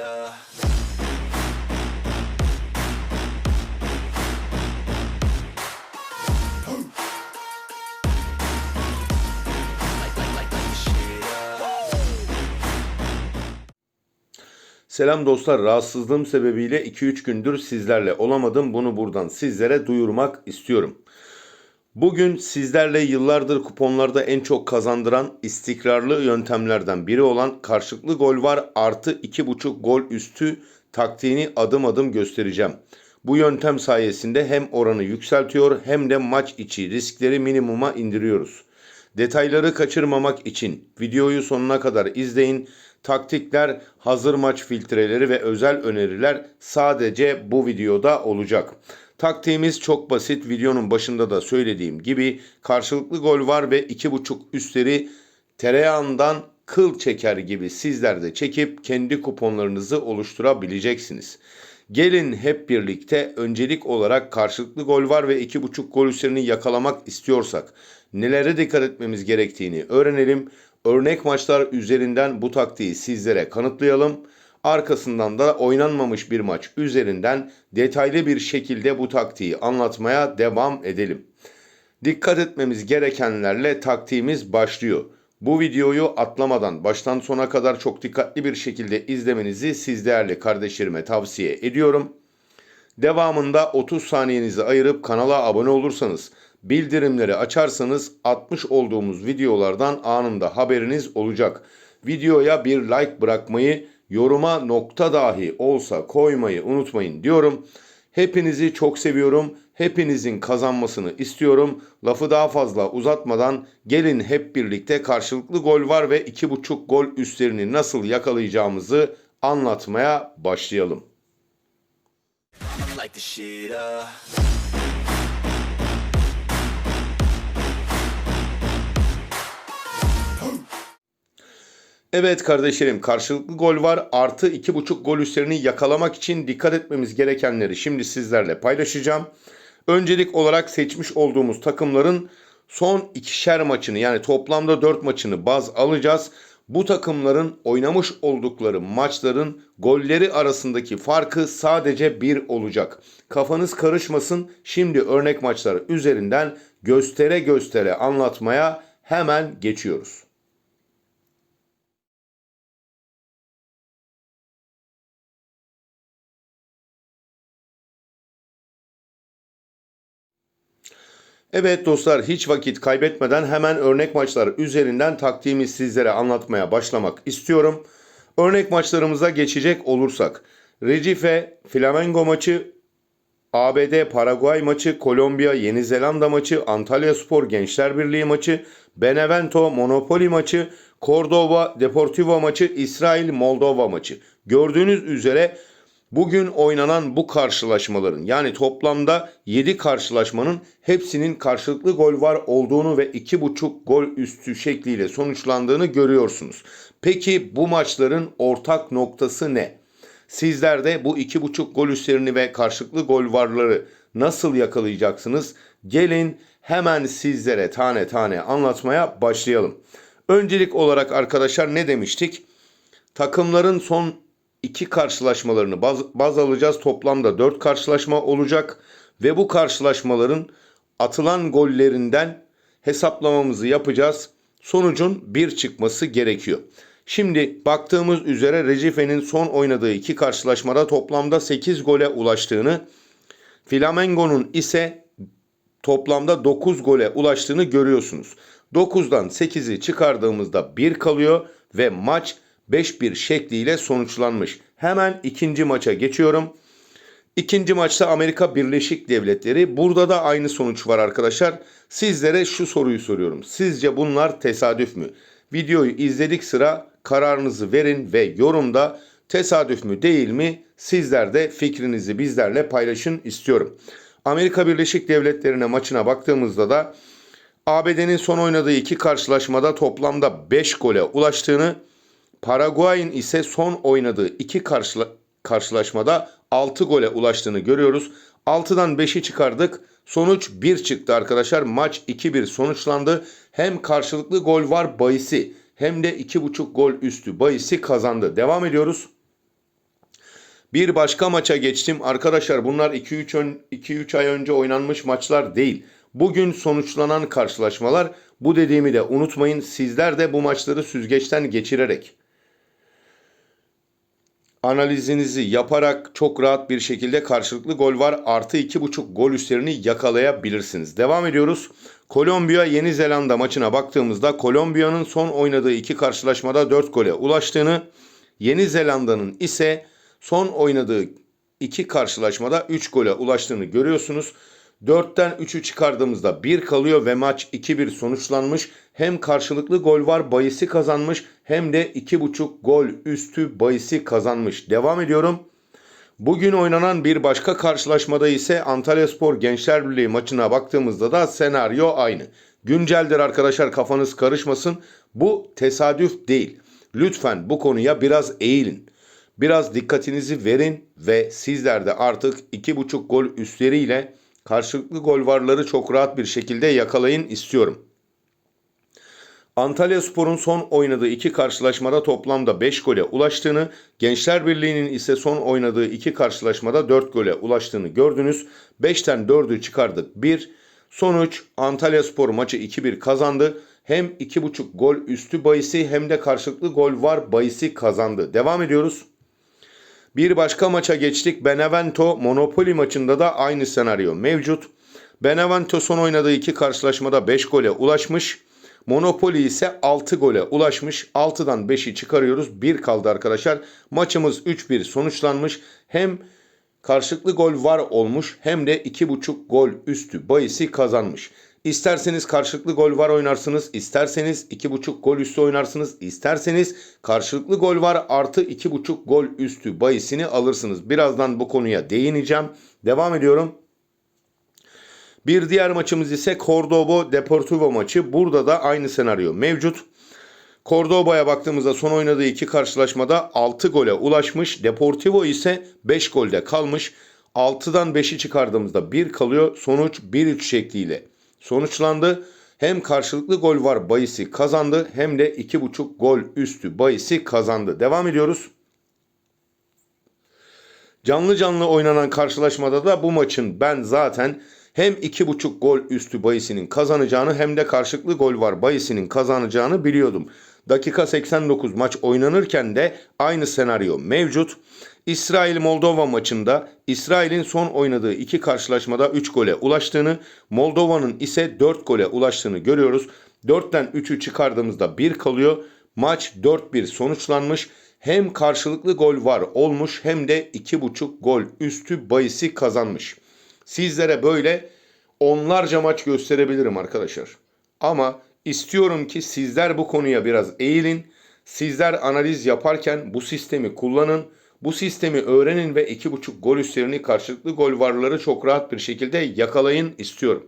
up. Selam dostlar. Rahatsızlığım sebebiyle 2-3 gündür sizlerle olamadım. Bunu buradan sizlere duyurmak istiyorum. Bugün sizlerle yıllardır kuponlarda en çok kazandıran istikrarlı yöntemlerden biri olan karşılıklı gol var artı 2.5 gol üstü taktiğini adım adım göstereceğim. Bu yöntem sayesinde hem oranı yükseltiyor hem de maç içi riskleri minimuma indiriyoruz. Detayları kaçırmamak için videoyu sonuna kadar izleyin. Taktikler, hazır maç filtreleri ve özel öneriler sadece bu videoda olacak. Taktiğimiz çok basit. Videonun başında da söylediğim gibi karşılıklı gol var ve 2.5 üstleri tereyağından kıl çeker gibi sizler de çekip kendi kuponlarınızı oluşturabileceksiniz. Gelin hep birlikte öncelik olarak karşılıklı gol var ve 2.5 gol üstlerini yakalamak istiyorsak nelere dikkat etmemiz gerektiğini öğrenelim. Örnek maçlar üzerinden bu taktiği sizlere kanıtlayalım. Arkasından da oynanmamış bir maç üzerinden detaylı bir şekilde bu taktiği anlatmaya devam edelim. Dikkat etmemiz gerekenlerle taktiğimiz başlıyor. Bu videoyu atlamadan baştan sona kadar çok dikkatli bir şekilde izlemenizi siz değerli kardeşlerime tavsiye ediyorum. Devamında 30 saniyenizi ayırıp kanala abone olursanız, bildirimleri açarsanız atmış olduğumuz videolardan anında haberiniz olacak. Videoya bir like bırakmayı, yoruma nokta dahi olsa koymayı unutmayın diyorum. Hepinizi çok seviyorum. Hepinizin kazanmasını istiyorum. Lafı daha fazla uzatmadan gelin hep birlikte karşılıklı gol var ve 2.5 gol üstlerini nasıl yakalayacağımızı anlatmaya başlayalım. Like the shit up. Evet kardeşlerim karşılıklı gol var artı 2.5 gol üstlerini yakalamak için dikkat etmemiz gerekenleri şimdi sizlerle paylaşacağım. Öncelik olarak seçmiş olduğumuz takımların son ikişer maçını yani toplamda 4 maçını baz alacağız. Bu takımların oynamış oldukları maçların golleri arasındaki farkı sadece 1 olacak. Kafanız karışmasın. Şimdi örnek maçlar üzerinden göstere göstere anlatmaya hemen geçiyoruz. Evet dostlar hiç vakit kaybetmeden hemen örnek maçlar üzerinden taktiğimi sizlere anlatmaya başlamak istiyorum. Örnek maçlarımıza geçecek olursak Recife Flamengo maçı, ABD Paraguay maçı, Kolombiya Yeni Zelanda maçı, Antalya Spor Gençler Birliği maçı, Benevento Monopoly maçı, Cordova Deportivo maçı, İsrail Moldova maçı. Gördüğünüz üzere Bugün oynanan bu karşılaşmaların yani toplamda 7 karşılaşmanın hepsinin karşılıklı gol var olduğunu ve 2.5 gol üstü şekliyle sonuçlandığını görüyorsunuz. Peki bu maçların ortak noktası ne? Sizler de bu 2.5 gol üstlerini ve karşılıklı gol varları nasıl yakalayacaksınız? Gelin hemen sizlere tane tane anlatmaya başlayalım. Öncelik olarak arkadaşlar ne demiştik? Takımların son iki karşılaşmalarını baz, baz alacağız. Toplamda 4 karşılaşma olacak ve bu karşılaşmaların atılan gollerinden hesaplamamızı yapacağız. Sonucun bir çıkması gerekiyor. Şimdi baktığımız üzere Recife'nin son oynadığı iki karşılaşmada toplamda 8 gole ulaştığını, Flamengo'nun ise toplamda 9 gole ulaştığını görüyorsunuz. 9'dan 8'i çıkardığımızda 1 kalıyor ve maç 5-1 şekliyle sonuçlanmış. Hemen ikinci maça geçiyorum. İkinci maçta Amerika Birleşik Devletleri. Burada da aynı sonuç var arkadaşlar. Sizlere şu soruyu soruyorum. Sizce bunlar tesadüf mü? Videoyu izledik sıra kararınızı verin ve yorumda tesadüf mü değil mi? Sizler de fikrinizi bizlerle paylaşın istiyorum. Amerika Birleşik Devletleri'ne maçına baktığımızda da ABD'nin son oynadığı iki karşılaşmada toplamda 5 gole ulaştığını, Paraguay'ın ise son oynadığı iki karşıla- karşılaşmada 6 gole ulaştığını görüyoruz. 6'dan 5'i çıkardık. Sonuç 1 çıktı arkadaşlar. Maç 2-1 sonuçlandı. Hem karşılıklı gol var bahisi hem de 2.5 gol üstü bahisi kazandı. Devam ediyoruz. Bir başka maça geçtim. Arkadaşlar bunlar 2-3 ay önce oynanmış maçlar değil. Bugün sonuçlanan karşılaşmalar. Bu dediğimi de unutmayın. Sizler de bu maçları süzgeçten geçirerek analizinizi yaparak çok rahat bir şekilde karşılıklı gol var. Artı 2.5 gol üstlerini yakalayabilirsiniz. Devam ediyoruz. Kolombiya Yeni Zelanda maçına baktığımızda Kolombiya'nın son oynadığı iki karşılaşmada 4 gole ulaştığını, Yeni Zelanda'nın ise son oynadığı iki karşılaşmada 3 gole ulaştığını görüyorsunuz. 4'ten 3'ü çıkardığımızda 1 kalıyor ve maç 2-1 sonuçlanmış. Hem karşılıklı gol var bayisi kazanmış hem de 2.5 gol üstü bayisi kazanmış. Devam ediyorum. Bugün oynanan bir başka karşılaşmada ise Antalyaspor Gençler Birliği maçına baktığımızda da senaryo aynı. Günceldir arkadaşlar kafanız karışmasın. Bu tesadüf değil. Lütfen bu konuya biraz eğilin. Biraz dikkatinizi verin ve sizler de artık 2.5 gol üstleriyle karşılıklı gol varları çok rahat bir şekilde yakalayın istiyorum. Antalya Spor'un son oynadığı iki karşılaşmada toplamda 5 gole ulaştığını, Gençler Birliği'nin ise son oynadığı iki karşılaşmada 4 gole ulaştığını gördünüz. 5'ten 4'ü çıkardık 1. Sonuç Antalya Spor maçı 2-1 kazandı. Hem 2.5 gol üstü bayisi hem de karşılıklı gol var bayisi kazandı. Devam ediyoruz. Bir başka maça geçtik. Benevento Monopoly maçında da aynı senaryo mevcut. Benevento son oynadığı iki karşılaşmada 5 gole ulaşmış. Monopoly ise 6 gole ulaşmış. 6'dan 5'i çıkarıyoruz. 1 kaldı arkadaşlar. Maçımız 3-1 sonuçlanmış. Hem karşılıklı gol var olmuş hem de 2.5 gol üstü bayisi kazanmış. İsterseniz karşılıklı gol var oynarsınız, isterseniz 2.5 gol üstü oynarsınız, isterseniz karşılıklı gol var artı 2.5 gol üstü bayisini alırsınız. Birazdan bu konuya değineceğim. Devam ediyorum. Bir diğer maçımız ise Cordoba Deportivo maçı. Burada da aynı senaryo mevcut. Cordoba'ya baktığımızda son oynadığı iki karşılaşmada 6 gole ulaşmış. Deportivo ise 5 golde kalmış. 6'dan 5'i çıkardığımızda 1 kalıyor. Sonuç 1-3 şekliyle sonuçlandı. Hem karşılıklı gol var bayisi kazandı hem de 2.5 gol üstü bayisi kazandı. Devam ediyoruz. Canlı canlı oynanan karşılaşmada da bu maçın ben zaten hem 2.5 gol üstü bayisinin kazanacağını hem de karşılıklı gol var bayisinin kazanacağını biliyordum. Dakika 89 maç oynanırken de aynı senaryo mevcut. İsrail-Moldova maçında İsrail'in son oynadığı iki karşılaşmada 3 gole ulaştığını, Moldova'nın ise 4 gole ulaştığını görüyoruz. 4'ten 3'ü çıkardığımızda 1 kalıyor. Maç 4-1 sonuçlanmış. Hem karşılıklı gol var olmuş hem de 2.5 gol üstü bayisi kazanmış. Sizlere böyle onlarca maç gösterebilirim arkadaşlar. Ama istiyorum ki sizler bu konuya biraz eğilin. Sizler analiz yaparken bu sistemi kullanın. Bu sistemi öğrenin ve 2.5 gol üstlerini karşılıklı gol varları çok rahat bir şekilde yakalayın istiyorum.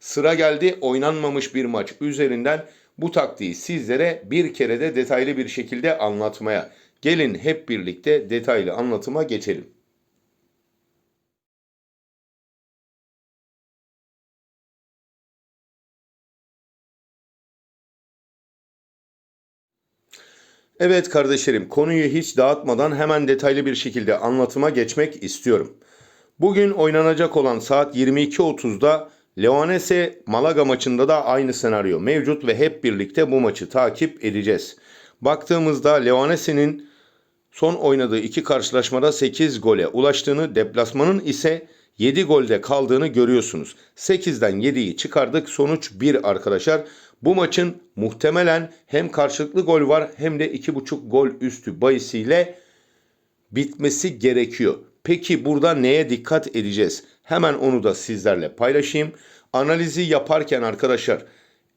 Sıra geldi oynanmamış bir maç üzerinden bu taktiği sizlere bir kere de detaylı bir şekilde anlatmaya. Gelin hep birlikte detaylı anlatıma geçelim. Evet kardeşlerim konuyu hiç dağıtmadan hemen detaylı bir şekilde anlatıma geçmek istiyorum. Bugün oynanacak olan saat 22.30'da Leonese Malaga maçında da aynı senaryo mevcut ve hep birlikte bu maçı takip edeceğiz. Baktığımızda Leonese'nin son oynadığı iki karşılaşmada 8 gole ulaştığını, deplasmanın ise 7 golde kaldığını görüyorsunuz. 8'den 7'yi çıkardık. Sonuç 1 arkadaşlar. Bu maçın muhtemelen hem karşılıklı gol var hem de 2.5 gol üstü bayisiyle bitmesi gerekiyor. Peki burada neye dikkat edeceğiz? Hemen onu da sizlerle paylaşayım. Analizi yaparken arkadaşlar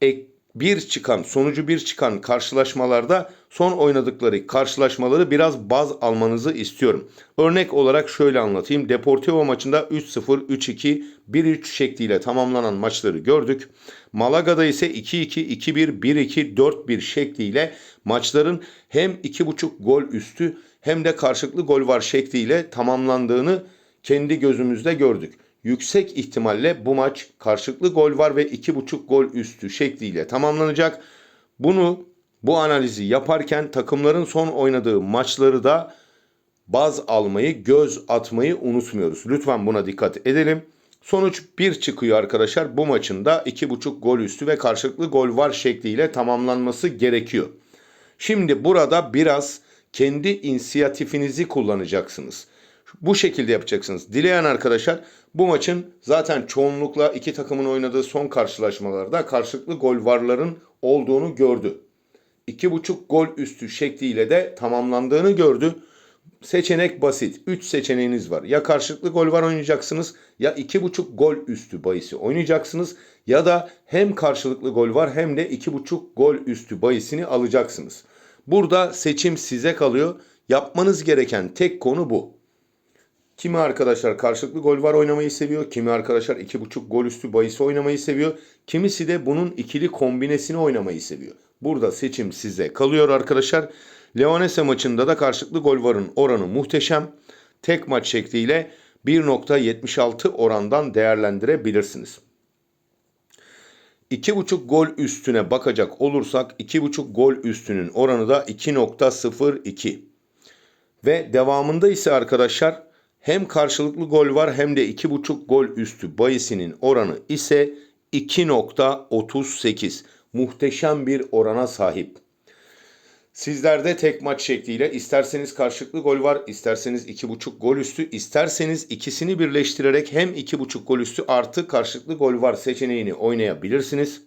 ek bir çıkan, sonucu bir çıkan karşılaşmalarda son oynadıkları karşılaşmaları biraz baz almanızı istiyorum. Örnek olarak şöyle anlatayım. Deportivo maçında 3-0, 3-2, 1-3 şekliyle tamamlanan maçları gördük. Malaga'da ise 2-2, 2-1, 1-2, 4-1 şekliyle maçların hem 2.5 gol üstü hem de karşılıklı gol var şekliyle tamamlandığını kendi gözümüzde gördük. Yüksek ihtimalle bu maç karşılıklı gol var ve 2.5 gol üstü şekliyle tamamlanacak. Bunu bu analizi yaparken takımların son oynadığı maçları da baz almayı, göz atmayı unutmuyoruz. Lütfen buna dikkat edelim. Sonuç 1 çıkıyor arkadaşlar. Bu maçın da 2.5 gol üstü ve karşılıklı gol var şekliyle tamamlanması gerekiyor. Şimdi burada biraz kendi inisiyatifinizi kullanacaksınız. Bu şekilde yapacaksınız. Dileyen arkadaşlar bu maçın zaten çoğunlukla iki takımın oynadığı son karşılaşmalarda karşılıklı gol varların olduğunu gördü. 2.5 gol üstü şekliyle de tamamlandığını gördü. Seçenek basit. 3 seçeneğiniz var. Ya karşılıklı gol var oynayacaksınız ya 2.5 gol üstü bahisi oynayacaksınız ya da hem karşılıklı gol var hem de 2.5 gol üstü bahisini alacaksınız. Burada seçim size kalıyor. Yapmanız gereken tek konu bu. Kimi arkadaşlar karşılıklı gol var oynamayı seviyor. Kimi arkadaşlar 2.5 gol üstü bahisi oynamayı seviyor. Kimisi de bunun ikili kombinesini oynamayı seviyor. Burada seçim size kalıyor arkadaşlar. Leonese maçında da karşılıklı gol varın oranı muhteşem. Tek maç şekliyle 1.76 orandan değerlendirebilirsiniz. 2.5 gol üstüne bakacak olursak 2.5 gol üstünün oranı da 2.02. Ve devamında ise arkadaşlar hem karşılıklı gol var hem de 2.5 gol üstü bayisinin oranı ise 2.38. Muhteşem bir orana sahip. Sizlerde tek maç şekliyle isterseniz karşılıklı gol var, isterseniz 2.5 gol üstü, isterseniz ikisini birleştirerek hem 2.5 gol üstü artı karşılıklı gol var seçeneğini oynayabilirsiniz.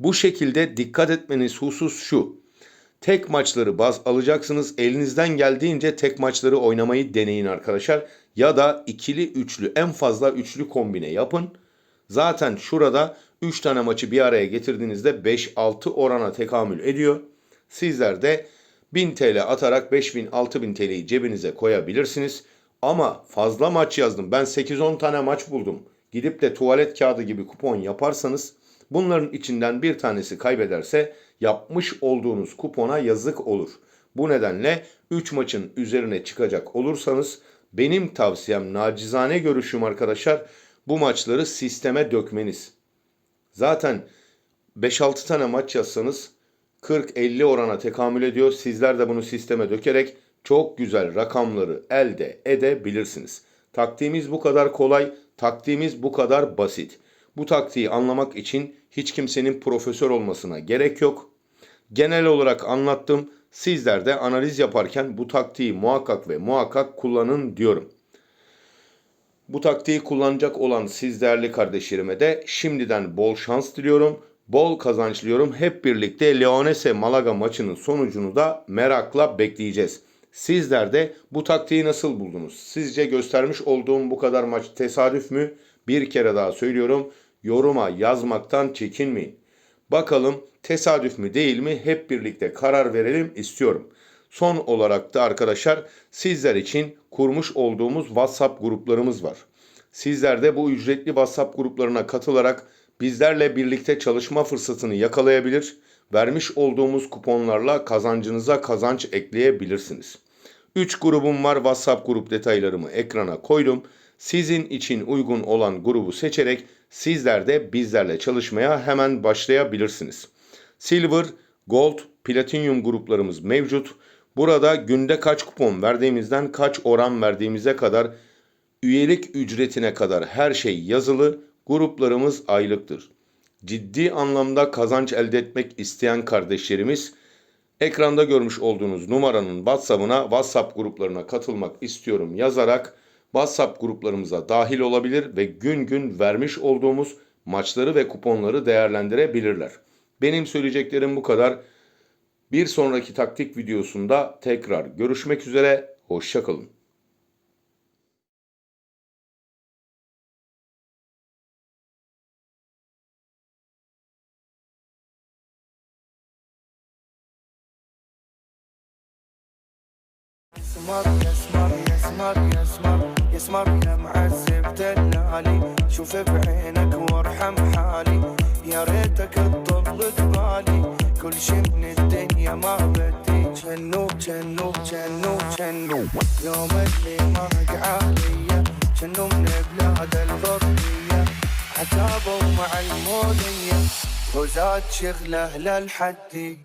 Bu şekilde dikkat etmeniz husus şu. Tek maçları baz alacaksınız. Elinizden geldiğince tek maçları oynamayı deneyin arkadaşlar. Ya da ikili üçlü en fazla üçlü kombine yapın. Zaten şurada 3 tane maçı bir araya getirdiğinizde 5-6 orana tekamül ediyor. Sizler de 1000 TL atarak 5000 6000 TL'yi cebinize koyabilirsiniz. Ama fazla maç yazdım. Ben 8-10 tane maç buldum. Gidip de tuvalet kağıdı gibi kupon yaparsanız bunların içinden bir tanesi kaybederse yapmış olduğunuz kupona yazık olur. Bu nedenle 3 maçın üzerine çıkacak olursanız benim tavsiyem nacizane görüşüm arkadaşlar bu maçları sisteme dökmeniz. Zaten 5-6 tane maç yazsanız 40-50 orana tekamül ediyor. Sizler de bunu sisteme dökerek çok güzel rakamları elde edebilirsiniz. Taktiğimiz bu kadar kolay, taktiğimiz bu kadar basit. Bu taktiği anlamak için hiç kimsenin profesör olmasına gerek yok. Genel olarak anlattım. Sizler de analiz yaparken bu taktiği muhakkak ve muhakkak kullanın diyorum. Bu taktiği kullanacak olan siz değerli kardeşlerime de şimdiden bol şans diliyorum. Bol kazanç diliyorum. Hep birlikte Leonese Malaga maçının sonucunu da merakla bekleyeceğiz. Sizler de bu taktiği nasıl buldunuz? Sizce göstermiş olduğum bu kadar maç tesadüf mü? Bir kere daha söylüyorum. Yoruma yazmaktan çekinmeyin. Bakalım tesadüf mü değil mi hep birlikte karar verelim istiyorum. Son olarak da arkadaşlar sizler için kurmuş olduğumuz WhatsApp gruplarımız var. Sizler de bu ücretli WhatsApp gruplarına katılarak bizlerle birlikte çalışma fırsatını yakalayabilir, vermiş olduğumuz kuponlarla kazancınıza kazanç ekleyebilirsiniz. 3 grubum var WhatsApp grup detaylarımı ekrana koydum. Sizin için uygun olan grubu seçerek sizler de bizlerle çalışmaya hemen başlayabilirsiniz. Silver, Gold, Platinum gruplarımız mevcut. Burada günde kaç kupon verdiğimizden kaç oran verdiğimize kadar üyelik ücretine kadar her şey yazılı. Gruplarımız aylıktır. Ciddi anlamda kazanç elde etmek isteyen kardeşlerimiz ekranda görmüş olduğunuz numaranın WhatsApp'ına, WhatsApp gruplarına katılmak istiyorum yazarak WhatsApp gruplarımıza dahil olabilir ve gün gün vermiş olduğumuz maçları ve kuponları değerlendirebilirler. Benim söyleyeceklerim bu kadar. Bir sonraki taktik videosunda tekrar görüşmek üzere. Hoşçakalın. يسمر يسمر يسمر يسمر يسمر يا معذب دلالي شوف بعينك وارحم حالي يا ريتك تطل بالي كل شي من الدنيا ما بدي. جنو جنو جنو جنو يوم اللي ما عليا جنو من بلاد الغربية عتابوا مع المولية وزاد شغله للحدي